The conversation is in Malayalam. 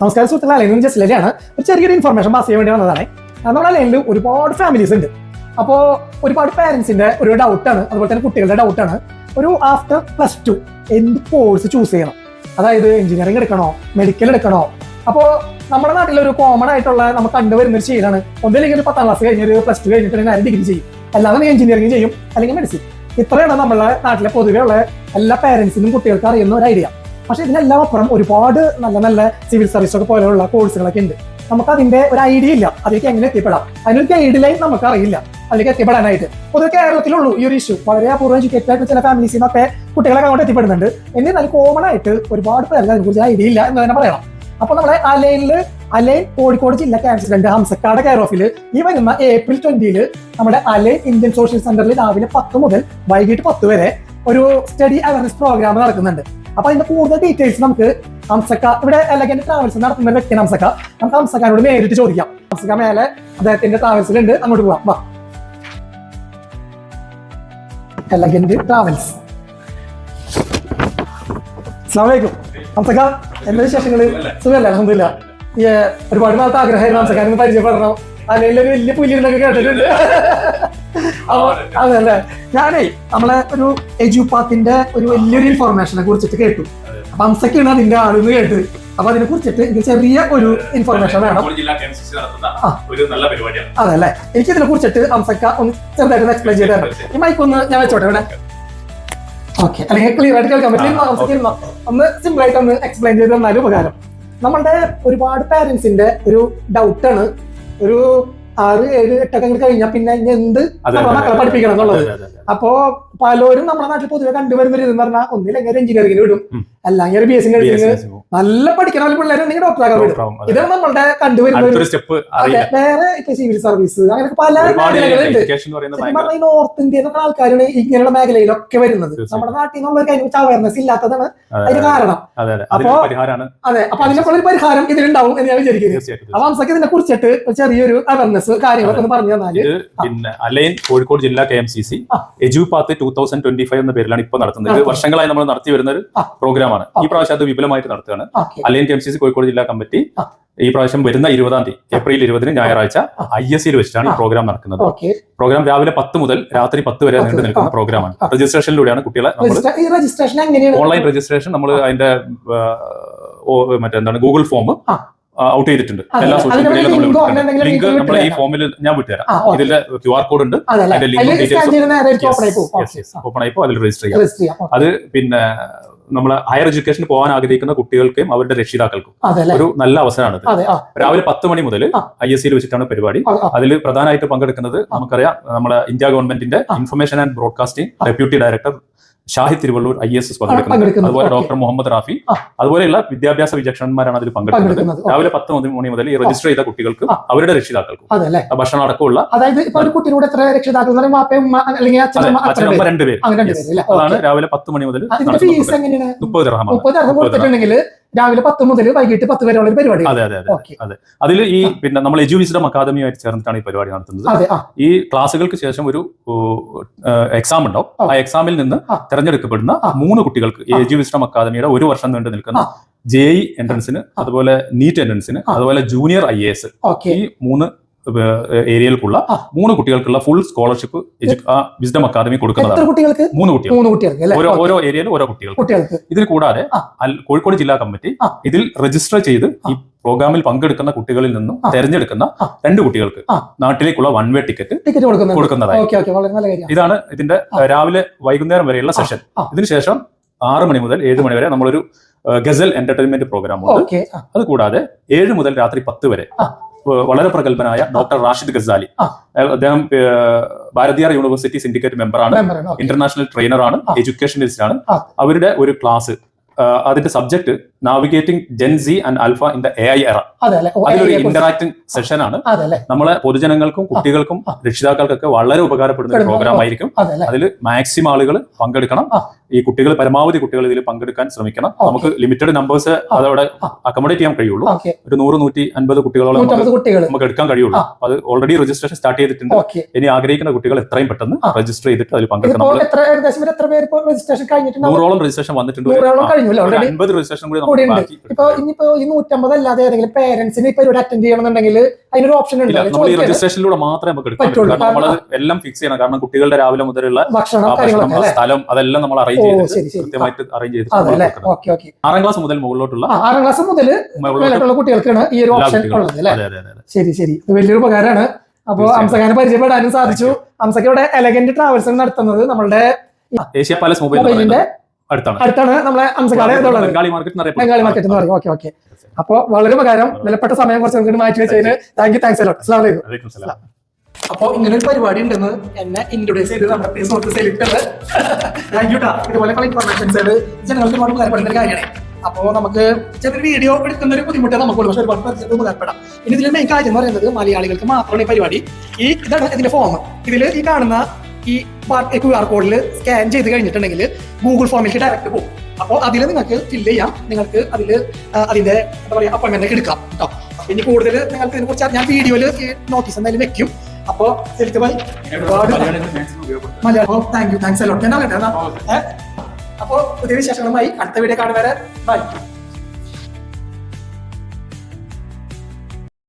നമസ്കാരം സുഹൃത്തുക്കളെ അല്ലെങ്കിൽ ജസ്റ്റ് ലലിയാണ് ഒരു ചെറിയൊരു ഇൻഫർമേഷൻ പാസ് ചെയ്യാൻ വേണ്ടി വന്നതാണ്. നമ്മുടെ ലൈനിൽ ഒരുപാട് ഫാമിലീസ് ഉണ്ട്. അപ്പോൾ ഒരുപാട് പേരൻസിന്റെ ഒരു ഡൗട്ടാണ് അതുപോലെ തന്നെ കുട്ടികളുടെ ഡൗട്ടാണ് ഒരു ആഫ്റ്റർ പ്ലസ് ടു എന്ത് കോഴ്സ് ചൂസ് ചെയ്യണം? അതായത് എഞ്ചിനീയറിംഗ് എടുക്കണോ? മെഡിക്കൽ എടുക്കണോ? അപ്പോൾ നമ്മുടെ നാട്ടിൽ ഒരു കോമൺ ആയിട്ടുള്ള നമുക്ക് കണ്ടുവരുന്ന ഒരു ശീലമാണ്. ഒന്നില്ലെങ്കിൽ ഒരു പത്താം ക്ലാസ് കഴിഞ്ഞ് ഒരു പ്ലസ് ടു കഴിഞ്ഞിട്ട് നേരെ ഡിഗ്രി ചെയ്യും. അല്ലാതെ എഞ്ചിനീയറിംഗ് ചെയ്യും അല്ലെങ്കിൽ മെഡിസിൻ ഇത്രയാണ് നമ്മളെ നാട്ടിലെ പൊതുവെ ഉള്ള എല്ലാ പേരൻസിനും കുട്ടികൾക്ക് അറിയുന്ന ഒരു ഐഡിയ പക്ഷെ ഇതിനെല്ലാം അപ്പുറം ഒരുപാട് നല്ല നല്ല സിവിൽ സർവീസ് ഒക്കെ പോലെയുള്ള കോഴ്സുകളൊക്കെ ഉണ്ട്. നമുക്ക് അതിന്റെ ഒരു ഐഡിയ ഇല്ല. അതിലേക്ക് എങ്ങനെ എത്തിപ്പെടാം? അതിനൊരു ഗൈഡ് ലൈൻ നമുക്ക് അറിയില്ല. അതിലേക്ക് എത്തിപ്പെടാനായിട്ട്. പൊതുവെ കേരളത്തിലുള്ളൂ ഈ ഒരു ഇഷ്യൂ വളരെ അപൂർവം എഡ്യൂക്കേറ്റഡ് ആയിട്ട് ചില ഫാമിലീസിൽ നിന്നൊക്കെ കുട്ടികളൊക്കെ അങ്ങോട്ട് എത്തിപ്പെടുന്നുണ്ട്. എന്നാൽ കോമൺ ആയിട്ട് ഒരുപാട് പേർക്ക് അതിനെക്കുറിച്ച് ഐഡിയ ഇല്ല എന്ന് തന്നെ പറയണം അപ്പൊ നമ്മളെ അലൈനിൽ അലൈൻ കോഴിക്കോട് ജില്ല ക്യാൻസർ ഹംസക്കാട് കെയർ ഓഫിൽ ഈ വരുന്ന ഏപ്രിൽ ട്വന്റിയിൽ നമ്മുടെ അലൈൻ ഇന്ത്യൻ സോഷ്യൽ സെന്ററിൽ രാവിലെ പത്ത് മുതൽ വൈകിട്ട് പത്ത് വരെ ഒരു സ്റ്റഡി അവയർനെസ് പ്രോഗ്രാം നടക്കുന്നുണ്ട്. അപ്പൊ അതിന്റെ കൂടുതൽ ഡീറ്റെയിൽസ് നമുക്ക് ഹംസക്ക ഇവിടെ എലഗന്റ് ട്രാവൽസ് നടത്തുന്ന വ്യക്തിയാണ് ഹംസക്ക. നമുക്ക് ഹംസക്കാരോട് നേരിട്ട് ചോദിക്കാം. ഹംസക്ക മേലെ അദ്ദേഹത്തിന്റെ ട്രാവൽസിലുണ്ട് അങ്ങോട്ട് പോവാം. വാ. എലഗന്റ് ട്രാവൽസ് അസ്സാമലൈക്കും ഹംസക്ക എന്താ വിശേഷങ്ങൾ? സുഖമല്ല? അലഹമില്ല ഒരുപാട് നാളത്തെ ആഗ്രഹമായിരുന്നു ഹംസക്കാരന് പരിചയപ്പെടണം. അല്ലെങ്കിൽ ഒരു വലിയ പുല്ലിരുന്നൊക്കെ കേട്ടിട്ടുണ്ട്. അപ്പൊ അതല്ലേ ഞാനേ നമ്മളെ ഒരു എജുപാത്തിന്റെ ഒരു വലിയൊരു ഇൻഫോർമേഷനെ കുറിച്ചിട്ട് കേട്ടു. അപ്പൊ ഹംസക്കാണ് അതിന്റെ ആളെന്ന് കേട്ട്. അപ്പൊ അതിനെ കുറിച്ചിട്ട് എനിക്ക് ചെറിയ ഒരു ഇൻഫോർമേഷൻ വേണം. അതെ അല്ലെ? അതല്ലേ എനിക്ക് ഇതിനെ കുറിച്ചിട്ട് ഹംസക്ക ഒന്ന് ചെറുതായിട്ട് എക്സ്പ്ലെയിൻ ചെയ്ത് തരണം. ഈ മൈക്ക് ഒന്ന് ഞാൻ വെച്ചോട്ടെ ഇവിടെ? ഓക്കെ അല്ലെങ്കിൽ ക്ലിയർ ആയിട്ട് കേൾക്കാൻ പറ്റില്ല. ഒന്ന് സിമ്പിൾ ആയിട്ട് ഒന്ന് എക്സ്പ്ലെയിൻ ചെയ്ത് തന്നാലും ഉപകാരം. നമ്മളുടെ ഒരുപാട് പാരന്റ്സിന്റെ ഒരു ഡൗട്ടാണ് ഒരു ആറ് ഏഴ് എട്ടൊക്കെ അങ്ങോട്ട് കഴിഞ്ഞാൽ പിന്നെ ഇനി എന്ത് മക്കളെ പഠിപ്പിക്കണം എന്നുള്ളത്. അപ്പോ പലരും നമ്മുടെ നാട്ടിൽ പൊതുവെ കണ്ടുവരുന്ന ഒരു ഇതെന്ന് പറഞ്ഞാൽ ഒന്നില്ലെങ്കിൽ എഞ്ചിനീയറിംഗിന് വിടും. അല്ല അല്ലെങ്കിൽ ബി എസ് സി നഴ്സിംഗ് നല്ല പഠിക്കുന്ന പിള്ളേരുണ്ടെങ്കിൽ ഡോക്ടറാക്കാൻ വിടും. ഇതാണ് നമ്മളുടെ കണ്ടുവരുന്ന വേറെ ഇപ്പൊ സിവിൽ സർവീസ് അങ്ങനെ പല മേഖലകളുണ്ട്. നോർത്ത് ഇന്ത്യയിൽ ആൾക്കാരാണ് ഇങ്ങനെയുള്ള മേഖലയിലൊക്കെ വരുന്നത്. നമ്മുടെ നാട്ടിൽ നിന്നുള്ള കാര്യം കുറിച്ച് അവയർനെസ് ഇല്ലാത്തതാണ് അതെ, അതിന് കാരണം. അപ്പോ- അതെ അപ്പൊ അതിനൊക്കെ ഒരു പരിഹാരം ഇതിലുണ്ടാവും എന്ന് ഞാൻ വിചാരിക്കുന്നത് അപ്പൊ അംസക്ക് ഇതിനെ കുറിച്ചിട്ട് ചെറിയൊരു അവയർനെസ് കാര്യങ്ങളൊക്കെ ഒന്ന് പറഞ്ഞു തന്നാൽ. പിന്നെ അലൈൻ കോഴിക്കോട് ജില്ലാ K M C C. Edupath two thousand twenty five എന്ന പേരിലാണ് ഇപ്പൊ നടത്തുന്നത്. ഇത് വർഷങ്ങളായി നമ്മൾ നടത്തി വരുന്ന ഒരു. പ്രോഗ്രാമാണ്. ഈ പ്രാവശ്യം അത് വിപുലമായിട്ട് നടത്തുകയാണ്. Align K M C C Kozhikode ജില്ലാ കമ്മിറ്റി ഈ പ്രാവശ്യം വരുന്ന ഇരുപതാം തീയതി ഏപ്രിൽ ഇരുപതിന് ഞായറാഴ്ച. ഐ എസ് സിയിൽ വെച്ചിട്ടാണ് ഈ പ്രോഗ്രാം നടക്കുന്നത്. പ്രോഗ്രാം രാവിലെ പത്ത് മുതൽ രാത്രി പത്ത് വരെ നീണ്ടു നിൽക്കുന്ന. പ്രോഗ്രാമാണ്. രജിസ്ട്രേഷനിലൂടെയാണ് കുട്ടികളെ ഓൺലൈൻ രജിസ്ട്രേഷൻ നമ്മൾ അതിന്റെ മറ്റെന്താണ് ഗൂഗിൾ ഫോം. ഔട്ട് ചെയ്തിട്ടുണ്ട്. എല്ലാ സോഷ്യൽ മീഡിയയിലും നമ്മൾ ലിങ്ക് നമ്മൾ ഈ ഫോമിൽ ഞാൻ വിട്ടുതരാം. ഇതിൽ ക്യു ആർ കോഡ് ഉണ്ട്. അതിന്റെ ലിങ്ക് നേരെ ഓപ്പൺ ആയിപ്പോ അതിൽ രജിസ്റ്റർ ചെയ്യാം. അത് പിന്നെ നമ്മൾ ഹയർ എഡ്യൂക്കേഷൻ പോകാൻ ആഗ്രഹിക്കുന്ന കുട്ടികൾക്കും അവരുടെ രക്ഷിതാക്കൾക്കും ഒരു നല്ല അവസരമാണ് രാവിലെ പത്ത് മണി മുതൽ. ഐ എസ് സിയിൽ വെച്ചിട്ടാണ് പരിപാടി. അതിൽ പ്രധാനമായിട്ട് പങ്കെടുക്കുന്നത് നമുക്കറിയാം നമ്മുടെ ഇന്ത്യ ഗവൺമെന്റിന്റെ information and broadcasting deputy director Shahid Thiruvallur I S S പങ്കെടുക്കുന്നത്. അതുപോലെ ഡോക്ടർ മുഹമ്മദ് റാഫി. അതുപോലെയുള്ള വിദ്യാഭ്യാസ വിചക്ഷണന്മാരാണ് അതിൽ പങ്കെടുക്കുന്നത്. രാവിലെ പത്ത് മണി മുതൽ ഈ രജിസ്റ്റർ ചെയ്ത കുട്ടികൾക്ക് അവരുടെ രക്ഷിതാക്കൾക്കും ഭക്ഷണം അടക്കമുള്ള അതായത് കുട്ടിയുടെ എത്ര രക്ഷിതാക്കൾ അച്ഛനമ്മ അച്ഛനും രണ്ടുപേര്? അതാണ് രാവിലെ പത്ത് മണി മുതൽ മുപ്പത് കൊടുത്തിട്ടുണ്ടെങ്കിൽ രാവിലെ പത്ത് മുതൽ വൈകിട്ട് പത്ത് വരെയുള്ള ഒരു പരിപാടി. അതെ അതെ അതെ അതിൽ ഈ പിന്നെ നമ്മൾ എജു വിസ്ഡം ചേർന്നിട്ടാണ് ഈ പരിപാടി നടത്തുന്നത്. ഈ ക്ലാസ്സുകൾക്ക് ശേഷം ഒരു എക്സാം ഉണ്ടാവും. ആ. എക്സാമിൽ നിന്ന് തിരഞ്ഞെടുക്കപ്പെടുന്ന. മൂന്ന് കുട്ടികൾക്ക് എജ്യൂസിഡം എജു വിസ്ഡം അക്കാദമിയുടെ ഒരു വർഷം നീണ്ടു നിൽക്കുന്ന ജെഇ ജെ ഇ എൻട്രൻസിന് അതുപോലെ നീറ്റ് എൻട്രൻസിന്. അതുപോലെ ജൂനിയർ ഐ എസ് ഈ മൂന്ന് ഏരിയയിൽക്കുള്ള ആ. മൂന്ന് കുട്ടികൾക്കുള്ള ഫുൾ സ്കോളർഷിപ്പ് വിസ്ഡം അക്കാദമി കൊടുക്കുന്നതാണ്. കുട്ടികൾക്ക്? മൂന്ന് കുട്ടികൾ. മൂന്ന് കുട്ടികൾക്ക് ഓരോ. ഓരോ ഏരിയയിൽ ഓരോ കുട്ടികൾ കുട്ടികൾക്ക്. ഇതിൽ കൂടാതെ കോഴിക്കോട് ജില്ലാ കമ്മിറ്റി ഇതിൽ രജിസ്റ്റർ ചെയ്ത് ഈ പ്രോഗ്രാമിൽ പങ്കെടുക്കുന്ന കുട്ടികളിൽ നിന്നും. തെരഞ്ഞെടുക്കുന്ന രണ്ട് കുട്ടികൾക്ക് നാട്ടിലേക്കുള്ള വൺ വേ ടിക്കറ്റ് ടിക്കറ്റ് കൊടുക്കുന്നത്. കൊടുക്കുന്നതായി. ഇതാണ് ഇതിന്റെ രാവിലെ വൈകുന്നേരം വരെയുള്ള സെഷൻ. ഇതിനുശേഷം ആറ് മണി മുതൽ ഏഴ് മണി വരെ നമ്മളൊരു ഗസൽ എന്റർടൈൻമെന്റ് പ്രോഗ്രാം ഉണ്ട്. അത് കൂടാതെ ഏഴ് മുതൽ രാത്രി പത്ത് വരെ വളരെ പ്രഗത്ഭനായ ഡോക്ടർ റാഷിദ് ഗസാലി. അദ്ദേഹം ഭാരതീയ യൂണിവേഴ്സിറ്റി സിൻഡിക്കേറ്റ് മെമ്പറാണ്. ആണ്. ഇന്റർനാഷണൽ ട്രെയിനറാണ് ആണ്. എഡ്യൂക്കേഷനിസ്റ്റ് ആണ്. അവരുടെ ഒരു ക്ലാസ് അതിന്റെ subject navigating Gen Z and alpha in the A I era അതിലൊരു ഇന്ററാക്ടിംഗ് സെഷൻ ആണ്. നമ്മളെ പൊതുജനങ്ങൾക്കും കുട്ടികൾക്കും. രക്ഷിതാക്കൾക്കൊക്കെ വളരെ ഉപകാരപ്പെടുന്ന ഒരു പ്രോഗ്രാം ആയിരിക്കും. അതിൽ മാക്സിമം ആളുകൾ പങ്കെടുക്കണം. ഈ കുട്ടികൾ പരമാവധി കുട്ടികൾ ഇതിൽ പങ്കെടുക്കാൻ ശ്രമിക്കണം. നമുക്ക് ലിമിറ്റഡ് നമ്പേഴ്സ് അതവിടെ. അക്കോമഡേറ്റ് ചെയ്യാൻ കഴിയുള്ളൂ. ഒരു നൂറ് നൂറ്റി അൻപത് കുട്ടികളോളം നമുക്ക് എടുക്കാൻ കഴിയുള്ളൂ. അത് ഓൾറെഡി രജിസ്ട്രേഷൻ സ്റ്റാർട്ട് ചെയ്തിട്ടുണ്ട്. ഇനി ആഗ്രഹിക്കുന്ന കുട്ടികൾ എത്രയും പെട്ടെന്ന് രജിസ്റ്റർ ചെയ്തിട്ട് അതിൽ പങ്കെടുക്കണം. നൂറോളം രജിസ്ട്രേഷൻ വന്നിട്ടുണ്ട്. അൻപത് രജിസ്ട്രേഷൻ കൂടി കൂടി ഉണ്ട് ഇപ്പൊ ഇനിയിപ്പോ ഈ നൂറ്റമ്പത് അല്ലാതെ ഏതെങ്കിലും പേരൻസിന് ഇപ്പൊ ഇവിടെ അറ്റൻഡ് ചെയ്യണമെന്നുണ്ടെങ്കിൽ അതിനൊരു ഓപ്ഷൻ ഉണ്ട്. രജിസ്ട്രേഷനിലൂടെ മാത്രമേ നമുക്ക് പറ്റുള്ളൂ. നമ്മൾ എല്ലാം ഫിക്സ് ചെയ്യണം. കാരണം കുട്ടികളുടെ രാവിലെ മുതലുള്ള ഭക്ഷണം സ്ഥലം അതെല്ലാം നമ്മൾ അറേഞ്ച് ചെയ്ത് കൃത്യമായിട്ട് അറേഞ്ച് ചെയ്ത് ആറാം ക്ലാസ് മുതൽ മുകളിലോട്ടുള്ള ആറാം ക്ലാസ് മുതൽ മുകളിലോട്ടുള്ള കുട്ടികൾക്കാണ് ഈ ഒരു ഓപ്ഷൻ ഉള്ളത് അല്ലേ. ശരി ശരി. വലിയൊരു ഉപകാരമാണ്. അപ്പൊ തീർച്ചയായും. അംസഖാനെ പരിചയപ്പെടാനും സാധിച്ചു. അംസഖ ഇവിടെ എലഗന്റ് ട്രാവൽസ് നടത്തുന്നത്. നമ്മളുടെ ഏഷ്യ പാലസ് മൊബൈലിന്റെ അടുത്താണ്. അടുത്താണ് നമ്മളെ അംസക്കാടെ ഇതുള്ളത് ബംഗാളി മാർക്കറ്റ് ബംഗാളി മാർക്കറ്റ് എന്ന് പറയും. ഓക്കെ ഓക്കെ അപ്പൊ വളരെ ഉപകാരം. വിലപ്പെട്ട സമയം കുറച്ച് നമുക്ക് മാറ്റി വെച്ചതിന് താങ്ക് യു താങ്ക്സ് അലോട്ട് അസ്ലാം വലൈക്കും അപ്പൊ ഇങ്ങനെ ഒരു പരിപാടി ഉണ്ടെന്ന് എന്നെ ഇൻട്രൊഡ്യൂസ് ചെയ്ത് നമ്മുടെ സുഹൃത്ത് സെലിക്ടർ താങ്ക് യു ടാ ഇതുപോലെ പല ഇൻഫർമേഷൻസ് ജനങ്ങൾക്ക് ഒരുപാട് ഉപകാരപ്പെടുന്ന ഒരു കാര്യമാണ്. അപ്പോ നമുക്ക് ചെറിയൊരു വീഡിയോ എടുക്കുന്ന ഒരു ബുദ്ധിമുട്ട് നമുക്കുള്ളൂ. പക്ഷെ ഒരുപാട് പേർക്ക് ഉപകാരപ്പെടാം. ഇനി ഇതിൽ മെയിൻ കാര്യം എന്ന് പറയുന്നത് മലയാളികൾക്ക് മാത്രമാണ് ഈ പരിപാടി. ഈ ഇതാണ് ഇതിന്റെ ഫോം ഇതിൽ ഈ കാണുന്ന ഈ ക്യു ആർ കോഡിൽ സ്കാൻ ചെയ്ത് കഴിഞ്ഞിട്ടുണ്ടെങ്കിൽ ഗൂഗിൾ ഫോമിലേക്ക് ഡയറക്റ്റ് പോകും അപ്പോൾ അതിൽ നിങ്ങൾക്ക് ഫില്ല് ചെയ്യാം. നിങ്ങൾക്ക് അതിൽ അതിന്റെ എന്താ പറയുക അപ്പോയിന്റ്മെന്റ് എടുക്കാം കേട്ടോ അപ്പൊ ഇനി കൂടുതൽ നിങ്ങൾക്ക് ഇതിനെ കുറിച്ച് ഞാൻ വീഡിയോയിൽ നോട്ടീസ് എന്തായാലും വെക്കും. അപ്പോ ശരിക്കും ഭായി ഒരുപാട് Malayalam. Thank you thanks a lot ഞാൻ അറിയട്ടെ ഏ? അപ്പോ പുതിയ വിശേഷങ്ങളുമായി അടുത്ത വീഡിയോ കാണുവരെ ബൈ.